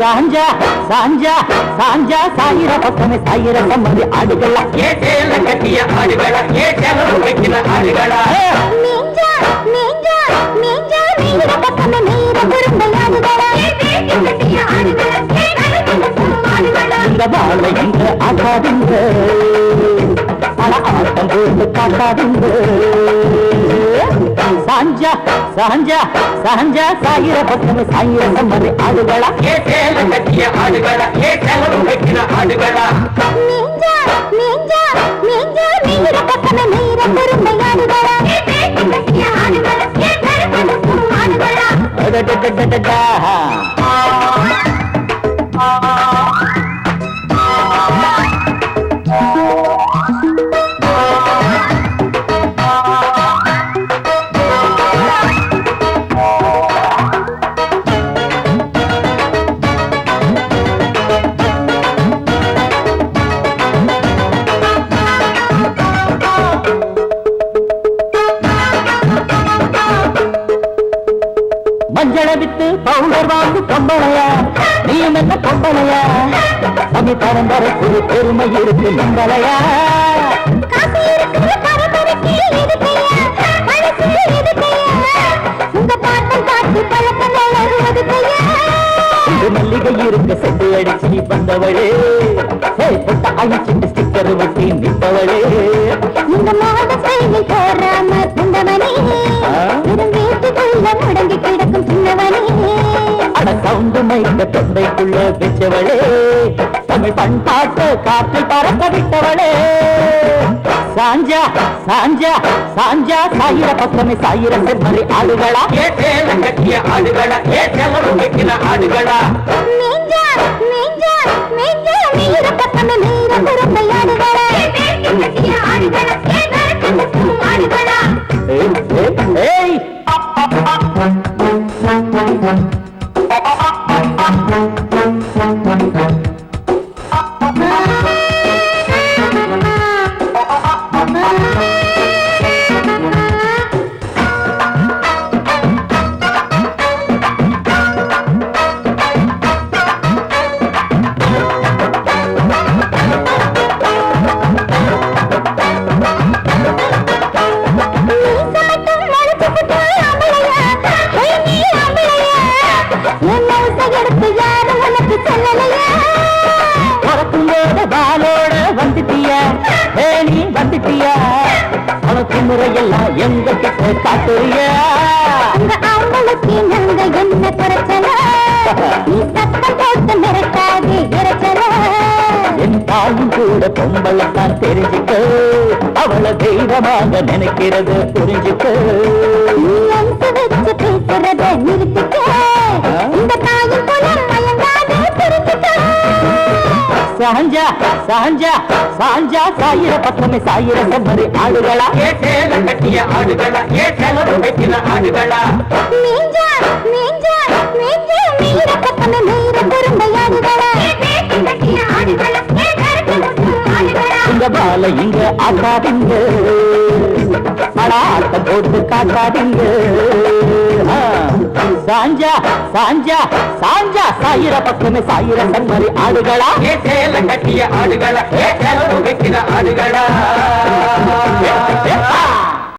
சாஞ்சா சாஞ்சா சாஞ்சா சாயிர பக்கமே சாயிர சம்மதி ஆடுகளா? ஏ சேல கட்டிய ஆடுகளா? ஏ செலவு வைக்கிற ஆடுகளா? மேஞ்சா மேஞ்சா மேஞ்சா நீர பக்கமே நீர குறும்பையாடுகளா கட்டிய ஆடுகளா? ஆடுகளா? இந்த வாழை இங்க ஆகாதுங்க பல ஆட்டம் போட்டு காட்டாதுங்க சாஞ்சா சாஞ்சா சாயிர பக்கமே சாயிர சம்மதி ஆடுகளா? ஏ சேல கட்டிய ஆடுகளா? ஏ ஆடுகளா? மஞ்சள வித்து பவுடர் வாங்கு பொம்பளையா நீயும் என்ன பொம்பளையா சமி பரம்பரைக்கு ஒரு பெருமை இருக்கு இந்த மல்லிகை இருக்கு செட்டு அடிச்சு நீ வந்தவளே பொட்ட அழிச்சிட்டு ஸ்டிக்கர் ஒட்டி நிற்பவளே. இந்த மாத செயலில் போறாம? இதன் வீட்டுக்குள்ள முடங்கி அட சவுண்டு மைந்த தொண்டைக்குள்ள வச்சவளே தமிழ் பண்பாட்டு காற்றில் பறக்க விட்டவளே. சாஞ்சா சாஞ்சா சாஞ்சா சாயிர பக்கமே சாயிர செம்மறி ஆளுகளா ஏ சேல கட்டிய ஆடுகளா? ஏ வைக்கிற ஆடுகளா? எங்க கிட்ட காட்டுறியா உங்க ஆம்பளுக்கு நாங்க என்ன குறைச்சலா? நீ சத்தம் போட்டு மிரட்டாதே இரைச்சலா? என் தாயும் கூட பொம்பளைத்தான் தெரிஞ்சுக்க அவளை தெய்வமாக நினைக்கிறது புரிஞ்சுக்க நீ அனுசு வச்சு பேசுறத நிறுத்திக்க. இந்த தாயின் குலம் மயங்காதே புரிஞ்சுக்க. சாஞ்சா சாஞ்சா சாஞ்சா சாயிர பக்கமே சாயிர செம்மறி ஆளுகளா ஏ சேல கட்டிய ஆடுகளா? ஏ செலவு வைக்கிற ஆடுகளா? மேஞ்சா மேஞ்சா மேஞ்சா நீர பக்கமே நீர குறும்பையாடுகளா இந்த பாலை இங்க ஆக்காதீங்க பல ஆட்டம் போட்டு காட்டாதீங்க ஆ, சாஞ்சா சாஞ்சா சாஞ்சா சாயிர பக்கமே சாயிர சன்மதி ஆடுகளா? ஏ சேல கட்டிய ஆடுகளா? ஏ ஆடுகளா?